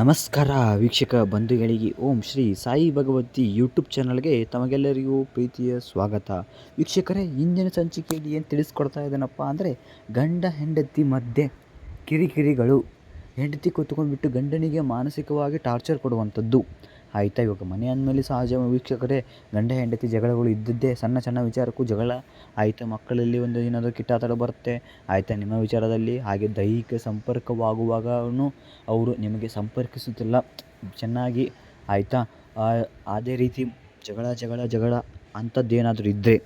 ನಮಸ್ಕಾರ ವೀಕ್ಷಕ ಬಂಧುಗಳಿಗೆ, ಓಂ ಶ್ರೀ ಸಾಯಿ ಭಗವತಿ ಯೂಟ್ಯೂಬ್ ಚಾನಲ್ಗೆ ತಮಗೆಲ್ಲರಿಗೂ ಪ್ರೀತಿಯ ಸ್ವಾಗತ. ವೀಕ್ಷಕರೇ, ಇಂದಿನ ಸಂಚಿಕೆಯಲ್ಲಿ ಏನು ತಿಳಿಸ್ಕೊಡ್ತಾ ಇದ್ದಾನಪ್ಪ ಅಂದರೆ, ಗಂಡ ಹೆಂಡತಿ ಮಧ್ಯೆ ಕಿರಿಕಿರಿಗಳು, ಹೆಂಡತಿ ಕೂತ್ಕೊಂಡ್ಬಿಟ್ಟು ಗಂಡನಿಗೆ ಮಾನಸಿಕವಾಗಿ ಟಾರ್ಚರ್ ಕೊಡುವಂಥದ್ದು. ಆಯಿತಾ ಇವಾಗ ಮನೆ ಅಂದಮೇಲೆ ಸಹಜ ವೀಕ್ಷಕರೇ, ಗಂಡ ಹೆಂಡತಿ ಜಗಳಗಳು ಇದ್ದದ್ದೇ ಸಣ್ಣ ಸಣ್ಣ ವಿಚಾರಕ್ಕೂ ಜಗಳ. ಆಯಿತಾ ಮಕ್ಕಳಲ್ಲಿ ಒಂದು ಏನಾದರೂ ಕಿತ್ತಾಟ ಬರುತ್ತೆ? ಆಯಿತಾ ನಿಮ್ಮ ವಿಚಾರದಲ್ಲಿ? ಹಾಗೆ ದೈಹಿಕ ಸಂಪರ್ಕವಾಗುವಾಗೂ ಅವರು ನಿಮಗೆ ಸಂಪರ್ಕಿಸುತ್ತಿಲ್ಲ. ಚೆನ್ನಾಗಿ ಆಯಿತಾ? ಅದೇ ರೀತಿ ಜಗಳ ಜಗಳ ಜಗಳ ಅಂಥದ್ದೇನಾದರೂ ಇದ್ದರೆ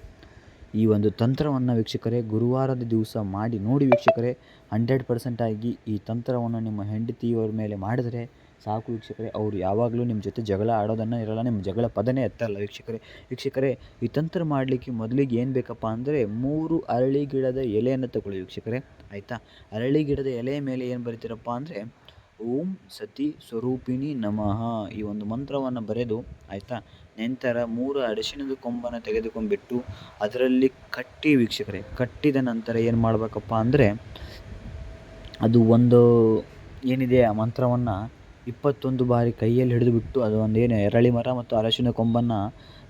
ಈ ಒಂದು ತಂತ್ರವನ್ನು ವೀಕ್ಷಕರೇ ಗುರುವಾರದ ದಿವಸ ಮಾಡಿ ನೋಡಿ ವೀಕ್ಷಕರೇ ಹಂಡ್ರೆಡ್ ಪರ್ಸೆಂಟಾಗಿ ಈ ತಂತ್ರವನ್ನು ನಿಮ್ಮ ಹೆಂಡತಿಯವರ ಮೇಲೆ ಮಾಡಿದರೆ ಸಾಕು ವೀಕ್ಷಕರೇ, ಅವರು ಯಾವಾಗಲೂ ನಿಮ್ಮ ಜೊತೆ ಜಗಳ ಆಡೋದನ್ನು ಇರಲ್ಲ ನಿಮ್ಮ ಜಗಳ ಪದನೇ ಎತ್ತಲ್ಲ ವೀಕ್ಷಕರೇ. ವೀಕ್ಷಕರೇ, ಈ ತಂತ್ರ ಮಾಡಲಿಕ್ಕೆ ಮೊದಲಿಗೆ ಏನು ಬೇಕಪ್ಪ ಅಂದರೆ ಮೂರು ಅರಳಿ ಗಿಡದ ಎಲೆಯನ್ನು ತಗೊಳ್ಳಿ ವೀಕ್ಷಕರೇ, ಆಯಿತಾ? ಅರಳಿ ಗಿಡದ ಎಲೆಯ ಮೇಲೆ ಏನು ಬರೀತೀರಪ್ಪ ಅಂದರೆ, ಓಂ ಸತಿ ಸ್ವರೂಪಿಣಿ ನಮಃ ಈ ಒಂದು ಮಂತ್ರವನ್ನು ಬರೆದು, ಆಯಿತಾ? ನಂತರ ಮೂರು ಅರಿಶಿಣದ ಕೊಂಬನ್ನು ತೆಗೆದುಕೊಂಡ್ಬಿಟ್ಟು ಅದರಲ್ಲಿ ಕಟ್ಟಿ ವೀಕ್ಷಕರೇ, ಕಟ್ಟಿದ ನಂತರ ಏನು ಮಾಡಬೇಕಪ್ಪ ಅಂದರೆ ಅದು ಒಂದು ಏನಿದೆ ಆ ಮಂತ್ರವನ್ನು ಇಪ್ಪತ್ತೊಂದು ಬಾರಿ ಕೈಯಲ್ಲಿ ಹಿಡಿದುಬಿಟ್ಟು ಅದು ಒಂದು ಏನು ಎರಳಿ ಮರ ಮತ್ತು ಅರಶಿನ ಕೊಂಬನ್ನು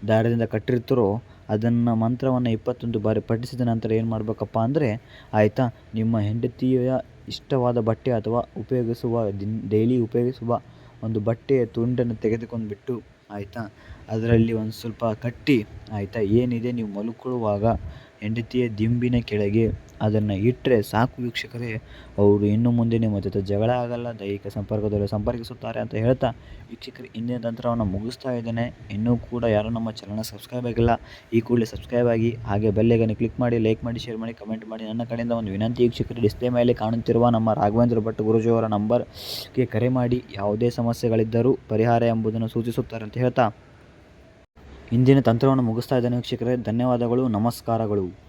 ದಾರದಿಂದ ಕಟ್ಟಿರ್ತಾರೋ ಅದನ್ನು ಮಂತ್ರವನ್ನು ಇಪ್ಪತ್ತೊಂದು ಬಾರಿ ಪಠಿಸಿದ ನಂತರ ಏನು ಮಾಡಬೇಕಪ್ಪ ಅಂದರೆ ಆಯಿತಾ, ನಿಮ್ಮ ಹೆಂಡತಿಯ ಇಷ್ಟವಾದ ಬಟ್ಟೆ ಅಥವಾ ಉಪಯೋಗಿಸುವ ದಿನ, ಡೈಲಿ ಉಪಯೋಗಿಸುವ ಒಂದು ಬಟ್ಟೆಯ ತುಂಡನ್ನು ತೆಗೆದುಕೊಂಡ್ಬಿಟ್ಟು ಆಯಿತಾ? ಅದರಲ್ಲಿ ಒಂದು ಸ್ವಲ್ಪ ಕಟ್ಟಿ ಆಯಿತಾ? ಏನಿದೆ? ನೀವು ಮಲ್ಕೊಳ್ಳುವಾಗ ಹೆಂಡತಿಯ ದಿಂಬಿನ ಕೆಳಗೆ ಅದನ್ನು ಇಟ್ಟರೆ ಸಾಕು ವೀಕ್ಷಕರೇ, ಅವರು ಇನ್ನು ಮುಂದೆ ನಿಮ್ಮ ಜೊತೆ ಜಗಳ ಆಗಲ್ಲ, ದೈಹಿಕ ಸಂಪರ್ಕದಲ್ಲಿ ಸಂಪರ್ಕಿಸುತ್ತಾರೆ ಅಂತ ಹೇಳ್ತಾ ವೀಕ್ಷಕರು, ಇಂದಿನ ತಂತ್ರವನ್ನು ಮುಗಿಸ್ತಾ ಇದ್ದೇನೆ. ಇನ್ನೂ ಕೂಡ ಯಾರೂ ನಮ್ಮ ಚಾನಲ್ನ ಸಬ್ಸ್ಕ್ರೈಬ್ ಆಗಿಲ್ಲ, ಈ ಕೂಡಲೇ ಸಬ್ಸ್ಕ್ರೈಬ್ ಆಗಿ ಹಾಗೆ ಬೆಲ್ಲೆಗನ್ನು ಕ್ಲಿಕ್ ಮಾಡಿ ಲೈಕ್ ಮಾಡಿ ಶೇರ್ ಮಾಡಿ ಕಮೆಂಟ್ ಮಾಡಿ. ನನ್ನ ಕಡೆಯಿಂದ ಒಂದು ವಿನಂತಿ ವೀಕ್ಷಕರು ಡಿಸ್ಪ್ಲೇ ಮೇಲೆ ಕಾಣುತ್ತಿರುವ ನಮ್ಮ ರಾಘವೇಂದ್ರ ಭಟ್ ಗುರುಜಿಯವರ ನಂಬರ್ಗೆ ಕರೆ ಮಾಡಿ. ಯಾವುದೇ ಸಮಸ್ಯೆಗಳಿದ್ದರೂ ಪರಿಹಾರ ಎಂಬುದನ್ನು ಸೂಚಿಸುತ್ತಾರೆ ಅಂತ ಹೇಳ್ತಾ ಇಂದಿನ ತಂತ್ರವನ್ನು ಮುಗಿಸ್ತಾ ಇದ್ದಾನೆ ವೀಕ್ಷಕರೇ. ಧನ್ಯವಾದಗಳು ನಮಸ್ಕಾರಗಳು.